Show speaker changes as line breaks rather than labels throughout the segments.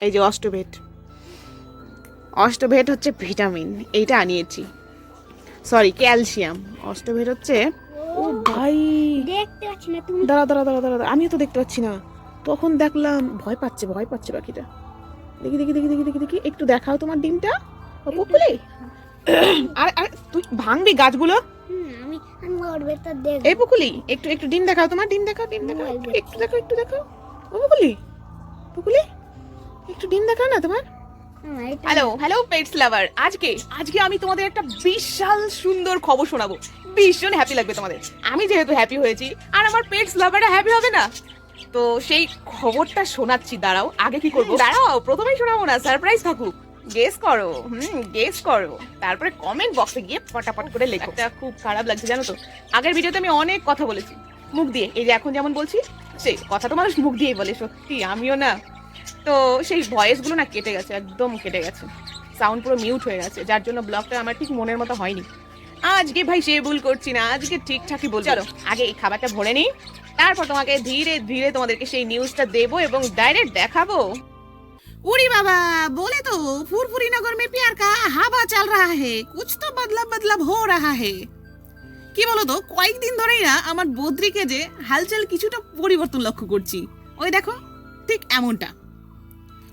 এই যে অষ্টভেট। অষ্টভেট হচ্ছে ভিটামিন এইটা আনিয়েছি। Sorry calcium. অষ্টভেট হচ্ছে ও ভাই।
দেখতে পাচ্ছি না তুমি।
দাঁড়া দাঁড়া দাঁড়া দাঁড়া আমিও তো দেখতে পাচ্ছি না। তখন দেখলাম ভয় পাচ্ছে ভয় পাচ্ছে পাখিটা। দেখি দেখি দেখি দেখি দেখি দেখি। একটু দেখাও তোমার ডিমটা। পুকুলে আর আর তুই ভাঙবি গাছগুলো?
আমি আমি ওর দেখব।
এই পুকুলি একটু একটু ডিম দেখাও তোমার ডিম দেখাও ডিম দেখাও। একটু- একটু দেখাও একটু দেখাও। ও পুকুলি পুকুলি একটু ডিম দেখাও না তোমার? হ্যালো হ্যালো পেটস লাভার আজকে আজকে আমি তোমাদের একটা বিশাল সুন্দর খবর শোনাবো। ভীষণ হ্যাপি লাগবে তোমাদের। আমি যেহেতু হ্যাপি হয়েছি আর আমার পেটস লাভাররা হ্যাপি হবে না? তো সেই খবরটা শোনাচ্ছি দাঁড়াও আগে কি করব? দাঁড়াও প্রথমেই শোনাবো না সারপ্রাইজ থাকুক গেস করো হুম গেস করো। তারপরে কমেন্ট বক্সে গিয়ে ফটাফট করে লেখো। এটা খুব খারাপ লাগছে জানো তো? আগের ভিডিওতে আমি অনেক কথা বলেছি। মুখ দিয়ে এই যে এখন যেমন বলছি সেই কথা তো মানুষ মুখ দিয়েই বলে সত্যি আমিও না। তো সেই ভয়েসগুলো না কেটে গেছে একদম কেটে গেছে সাউন্ড পুরো মিউট হয়ে গেছে যার জন্য ব্লগটা আমার ঠিক মনের মতো হয়নি আজকে ভাই সে ভুল করছি না আজকে ঠিকঠাকই বল চলো আগে এই খাবারটা ভরে নিই তারপর তোমাকে ধীরে ধীরে তোমাদেরকে সেই নিউজটা দেবো এবং ডাইরেক্ট দেখাবো
उड़ी बाबा बोले तो फुरफुरी नगर में प्यार का हवा चल रहा है कुछ तो बदलाव बदलाव हो रहा है কি বলতো কয়েকদিন ধরেই না আমার বদ্রিকে যে হালচাল কিছুটা পরিবর্তন লক্ষ্য করছি ওই দেখো ঠিক এমনটা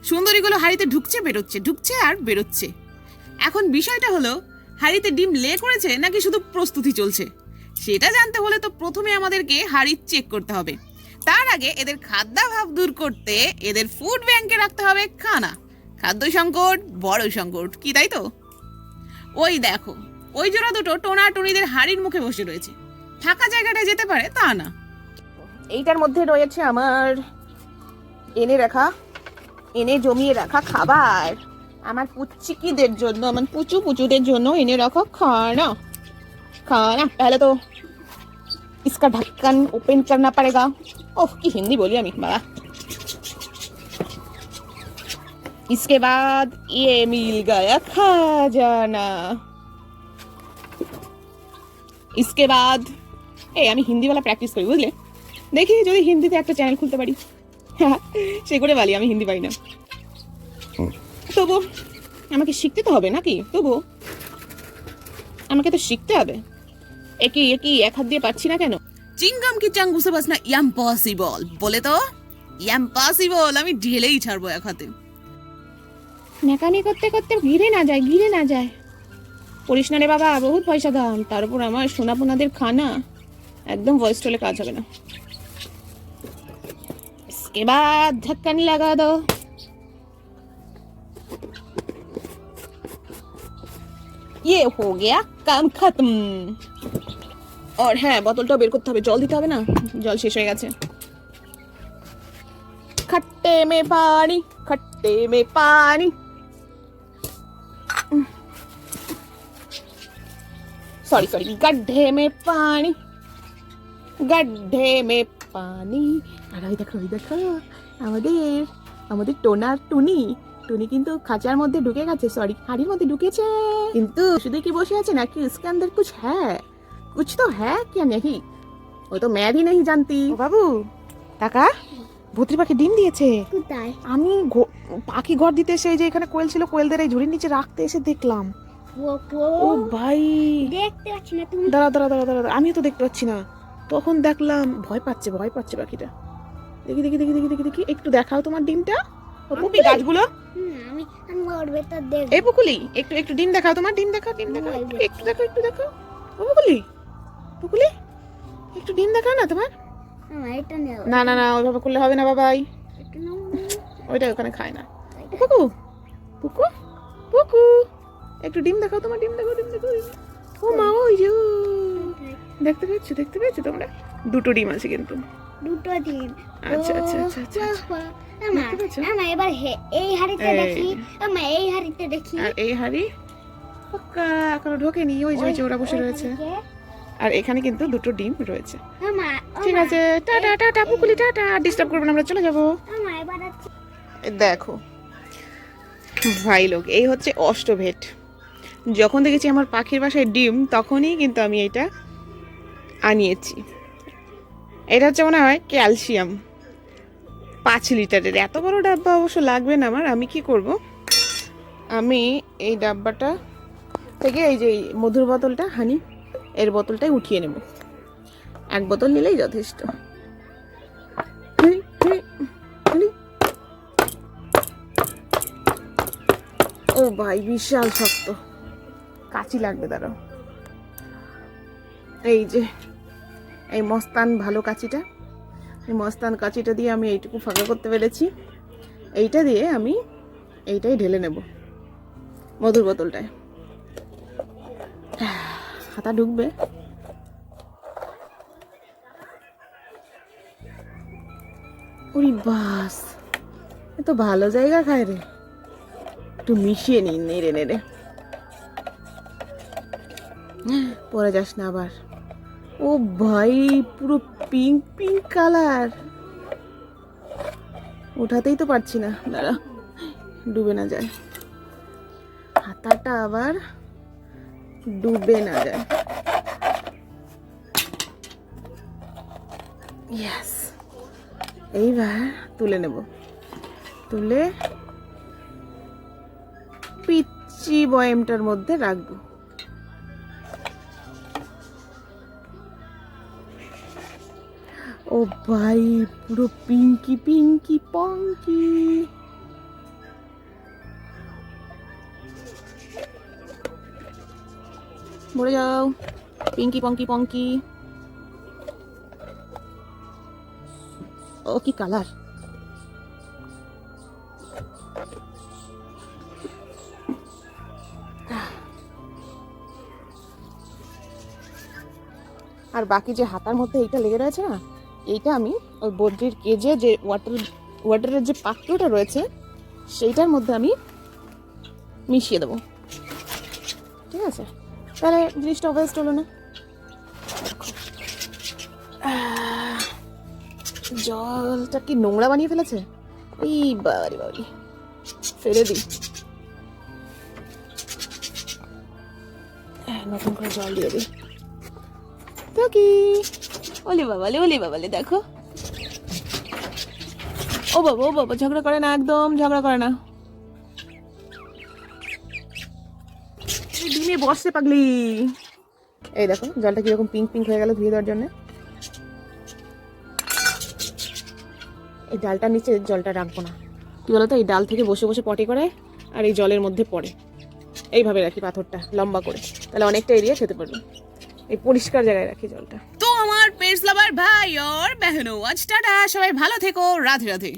সুন্দরীগুলো হাড়িতে ঢুকছে, বেরোচ্ছে, ঢুকছে আর বেরোচ্ছে। এখন বিষয়টা হলো, হাড়িতে ডিম লে করেছে নাকি শুধু প্রস্তুতি চলছে? সেটা জানতে হলে তো প্রথমে আমাদেরকে হাড়ি চেক করতে হবে। তার আগে এদের খাদ্যাভাব দূর করতে এদের ফুড ব্যাংকে রাখতে হবে খানা। খাদ্য সংকট, বড় সংকট, কি তাই তো? ওই দেখো, ওই জোড়া দুটো টোনা টুনিদের হাড়ির মুখে বসে রয়েছে। ফাঁকা জায়গাটায় যেতে পারে তা না।
এইটার মধ্যে রয়েছে আমার এনে রাখা এনে জমিয়ে রাখা খাবার আমার পুচিকিদের জন্য আমার পুচু পুচুদের জন্য এনে রাখা খানা खाना पहले तो इसका ढक्कन ओपन करना पड़ेगा ओह की हिंदी बोली अमी बाबा इसके बाद ये मिल गया खजाना इसके बाद এই আমি হিন্দিওয়ালা প্র্যাকটিস করি বুঝলে দেখি যদি হিন্দিতে একটা চ্যানেল খুলতে পারি সে করে বালি আমি হিন্দি পারি না তবু আমাকে শিখতে তো হবে নাকি তবু আমাকে তো শিখতে হবে একই একই এক হাত দিয়ে পারছি না কেন
চিংগাম কি চাঙ্গু সে বাসনা ইম্পসিবল বলে তো ইম্পসিবল আমি ঢেলেই ছাড়বো এক হাতে
মেকানি করতে করতে ঘিরে না যায় ঘিরে না যায় করিস না রে বাবা বহুত পয়সা দাম তার উপর আমার সোনাপোনাদের খানা একদম ভয়েস টলে কাজ হবে না इसके बाद ढक्कन लगा दो ये हो गया काम खत्म और হ্যাঁ বোতলটা বের করতে হবে জল দিতে হবে না জল শেষ হয়ে গেছে खट्टे में पानी खट्टे में पानी सॉरी सॉरी गड्ढे में पानी গড্ডে মে পানি আর ওই দেখো ওই দেখো আমাদের আমাদের টোনার টুনি টুনি কিন্তু খাঁচার মধ্যে ঢুকে গেছে সরি হাড়ির মধ্যে ঢুকেছে। কিন্তু শুধু কি বসে আছে নাকি উসকে আন্দর কুছ হ্যাঁ কুছ তো হ্যাঁ কে নেহি? ও তো ম্যাড হি নেহি জানতি। বাবু টাকা ভূতরি পাখি ডিম দিয়েছে। আমি পাখি ঘর দিতে এসে যে এখানে কোয়েল ছিল কোয়েলদের এই ঝুড়ির নিচে রাখতে এসে দেখলাম।
ও
ভাই।
দেখতে পাচ্ছি না তুমি।
দাঁড়া দাঁড়া দাঁড়া দাঁড়া আমিও তো দেখতে পাচ্ছি না। তখন দেখলাম ভয় পাচ্ছে ভয় পাচ্ছে পাখিটা। দেখি দেখি দেখি দেখি দেখি দেখি একটু দেখাও তোমার ডিমটা। পুকুলি গাছগুলো?
আমি আমি ওর ভেতর দেখব।
এই পুকুলি একটু একটু ডিম দেখাও তোমার ডিম দেখাও ডিম দেখাও। একটু- দেখো একটু দেখো ও পুকুলি পুকুলি একটু ডিম দেখাও না তোমার?
এটা নেও
না না না ওইভাবে করলে হবে না বাবাই। ওইটা ওখানে খায় না। পুকু পুকু পুকু একটু ডিম দেখাও তোমার ডিম দেখাও ডিম ডিম। ও মা ওই যে দেখতে পেয়েছ দেখতে পেয়েছ তোমরা? দুটো ডিম আছে কিন্তু।
দুটো দিন।
আচ্ছা আচ্ছা আচ্ছা আচ্ছা
আমা
পেয়েছ?
আমা এবার এই হাড়িতে। দেখি আমা এই হাড়িতে দেখি।
আর এই হাড়ি? পক্কা এখনও ঢোকেনি। ওই যে ওই যে ওরা বসে রয়েছে। আর এখানে কিন্তু দুটো ডিম রয়েছে। ঠিক আছে টাটা টাটা পুকুলি টাটা। ডিস্টার্ব করব না আমরা চলে যাব। দেখো ভাই লোক এই হচ্ছে অষ্টভেট। যখন দেখেছি আমার পাখির বাসায় ডিম তখনই কিন্তু আমি এটা আনিয়েছি। এটা হচ্ছে মনে হয় ক্যালসিয়াম। পাঁচ লিটারের। এত বড় ডাব্বা অবশ্য লাগবে না আমার, আমি কি করব? আমি এই ডাব্বাটা থেকে এই যে মধুর বোতলটা, হানি, এর বোতলটাই উঠিয়ে নেব। এক বোতল নিলেই যথেষ্ট। ও ভাই, বিশাল শক্ত। কাঁচি লাগবে, দাঁড়াও। এই যে এই মস্তান ভালো কাঁচিটা। এই মস্তান কাঁচিটা দিয়ে আমি এইটুকু ফাঁকা করতে পেরেছি। এইটা দিয়ে আমি এইটাই ঢেলে নেব মধুর বোতলটায়। হাতা ঢুকবে। উরি বাস, এ তো ভালো জায়গা খায় রে। একটু মিশিয়ে নিন, নেড়ে নেড়ে। পরে যাস না আবার। ও ভাই, পুরো পিঙ্ক পিঙ্ক কালার ওঠাতেই তো পারছি না। দাঁড়া, ডুবে না যায়। হাতাটা আবার ডুবে না যায়। ইয়াস এইবার তুলে নেব। তুলে পিচ্চি বয়েমটার মধ্যে রাখব। ও ভাই, পুরো পিঙ্কি পিঙ্কি, পঙ্কি। মরে যাও। পিঙ্কি, পঙ্কি পঙ্কি। ও, কি কালার? আর বাকি যে হাতার মধ্যে এইটা লেগে রয়েছে না? এইটা আমি ওই বদ্রির কেজে যে ওয়াটার ওয়াটারের যে পাত্রটা রয়েছে, সেইটার মধ্যে আমি মিশিয়ে দেবো। ঠিক আছে? তাহলে জিনিসটা ওয়েস্ট হলো না। জলটা কি নোংরা বানিয়ে ফেলেছে? এই বাবারি বাবারি। ফেলে দিই। নতুন করে জল দিয়ে দিই। ওলে বাবালে ওলে বাবালে দেখো। ও বাবা ও বাবা, ঝগড়া করে না, একদম ঝগড়া করে না। ডিমে বসে পাগলি। এই দেখো, জলটা কীরকম পিঙ্ক পিঙ্ক হয়ে গেল ধুয়ে দেওয়ার জন্য। এই ডালটার নিচে জলটা রাখব না। কি বলতো, এই ডাল থেকে বসে বসে পটি করে আর এই জলের মধ্যে পড়ে। এইভাবে রাখি পাথরটা, লম্বা করে। তাহলে অনেকটা এরিয়া খেতে পারবে। এই পরিষ্কার জায়গায় রাখি জলটা।
পেটস লাভার ভাই ওর বেহনো আজ টাটা সবাই ভালো থেকো রাধে রাধে।